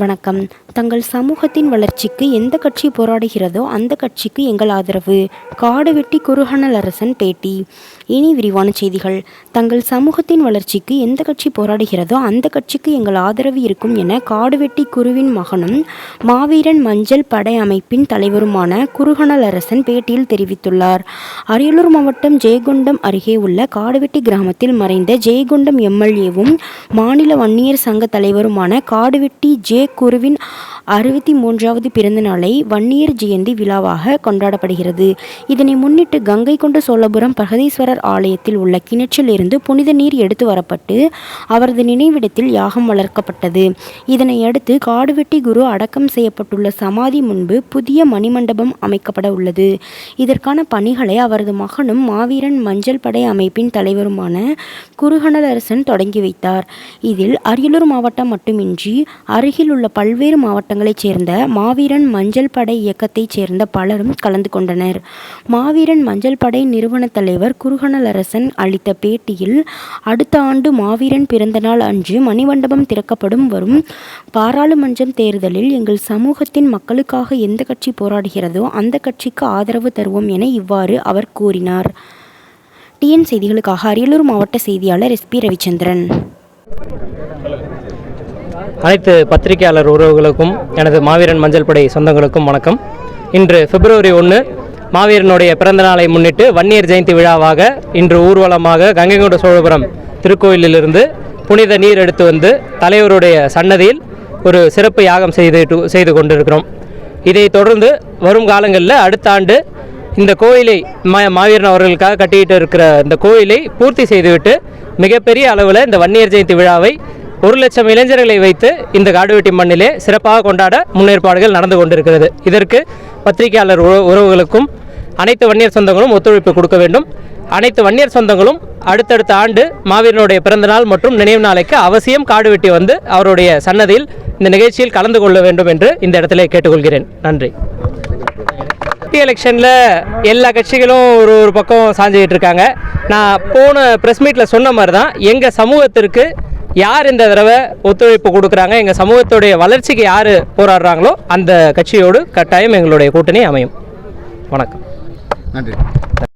வணக்கம். தங்கள் சமூகத்தின் வளர்ச்சிக்கு எந்த கட்சி போராடுகிறதோ அந்த கட்சிக்கு எங்கள் ஆதரவு. காடுவெட்டி குருஹனல் அரசன் பேட்டி. இனி விரிவான செய்திகள். தங்கள் சமூகத்தின் வளர்ச்சிக்கு எந்த கட்சி போராடுகிறதோ அந்த கட்சிக்கு எங்கள் ஆதரவு இருக்கும் என காடுவெட்டி குருவின் மகனும் மாவீரன் மஞ்சள் படை அமைப்பின் தலைவருமான குருஹனல் அரசன் பேட்டியில் தெரிவித்துள்ளார். அரியலூர் மாவட்டம் ஜெயங்கொண்டம் அருகே உள்ள காடுவெட்டி கிராமத்தில் மறைந்த ஜெயங்கொண்டம் எம்எல்ஏவும் மாநில வன்னியர் சங்க தலைவருமான காடுவெட்டி ஜே குருவின் அறுபத்தி மூன்றாவது பிறந்த நாளை வன்னியர் ஜெயந்தி விழாவாக கொண்டாடப்படுகிறது. இதனை முன்னிட்டு கங்கை கொண்ட சோழபுரம் பிரகதீஸ்வரர் ஆலயத்தில் உள்ள கிணற்றில் இருந்து புனித நீர் எடுத்து வரப்பட்டு அவரது நினைவிடத்தில் யாகம் வளர்க்கப்பட்டது. இதனை அடுத்து காடுவெட்டி குரு அடக்கம் செய்யப்பட்டுள்ள சமாதி முன்பு புதிய மணிமண்டபம் அமைக்கப்பட உள்ளது. இதற்கான பணிகளை அவரது மகனும் மாவீரன் மஞ்சள் படை அமைப்பின் தலைவருமான குருகணலரசன் தொடங்கி வைத்தார். இதில் அரியலூர் மாவட்டம் மட்டுமின்றி அருகில் உள்ள பல்வேறு மாவட்டங்களைச் சேர்ந்த மாவீரன் மஞ்சள் படை இயக்கத்தைச் சேர்ந்த பலரும் கலந்து கொண்டனர். மாவீரன் மஞ்சள் படை நிறுவன தலைவர் குருகனலரசன் அளித்த பேட்டியில் அடுத்த ஆண்டு மாவீரன் பிறந்தநாள் அன்று மணிமண்டபம் திறக்கப்படும் வரும் பாராளுமன்றம் தேர்தலில் எங்கள் சமூகத்தின் மக்களுக்காக எந்த கட்சி போராடுகிறதோ அந்த கட்சிக்கு ஆதரவு தருவோம் என இவ்வாறு அவர் கூறினார். டிஎன் செய்திகளுக்காக அரியலூர் மாவட்ட செய்தியாளர் எஸ்பி ரவிச்சந்திரன். அனைத்து பத்திரிகையாளர் உறவுகளுக்கும் எனது மாவீரன் மஞ்சள் படை சொந்தங்களுக்கும் வணக்கம். இன்று பிப்ரவரி ஒன்று மாவீரனுடைய பிறந்த நாளை முன்னிட்டு வன்னியர் ஜெயந்தி விழாவாக இன்று ஊர்வலமாக கங்கைகொண்ட சோழபுரம் திருக்கோயிலிலிருந்து புனித நீர் எடுத்து வந்து தலைவருடைய சன்னதியில் ஒரு சிறப்பு யாகம் செய்து செய்து கொண்டிருக்கிறோம். இதை தொடர்ந்து வரும் காலங்களில் அடுத்த ஆண்டு இந்த கோயிலை மா மாவீரன் அவர்களுக்காக கட்டிக்கிட்டு இருக்கிற இந்த கோயிலை பூர்த்தி செய்துவிட்டு மிகப்பெரிய அளவில் இந்த வன்னியர் ஜெயந்தி விழாவை ஒரு லட்சம் இளைஞர்களை வைத்து இந்த காடுவெட்டி மண்ணிலே சிறப்பாக கொண்டாட முன்னேற்பாடுகள் நடந்து கொண்டிருக்கிறது. இதற்கு பத்திரிகையாளர் உறவுகளுக்கும் அனைத்து வன்னியர் சொந்தங்களும் ஒத்துழைப்பு கொடுக்க வேண்டும். அனைத்து வன்னியர் சொந்தங்களும் அடுத்தடுத்த ஆண்டு மாவீரனுடைய பிறந்தநாள் மற்றும் நினைவு நாளைக்கு அவசியம் காடுவெட்டி வந்து அவருடைய சன்னதியில் இந்த நிகழ்ச்சியில் கலந்து கொள்ள வேண்டும் என்று இந்த இடத்துல கேட்டுக்கொள்கிறேன். நன்றி. எம்பி எலெக்ஷனில் எல்லா கட்சிகளும் ஒரு ஒரு பக்கம் சாஞ்சிக்கிட்டு இருக்காங்க. நான் போன ப்ரெஸ் மீட்டில் சொன்ன மாதிரி தான் எங்கள் சமூகத்திற்கு யார் இந்த தடவை ஒத்துழைப்பு கொடுக்குறாங்க? எங்கள் சமூகத்துடைய வளர்ச்சிக்கு யார் போராடுறாங்களோ அந்த கட்சியோடு கட்டாயம் எங்களுடைய கூட்டணி அமையும். வணக்கம். நன்றி.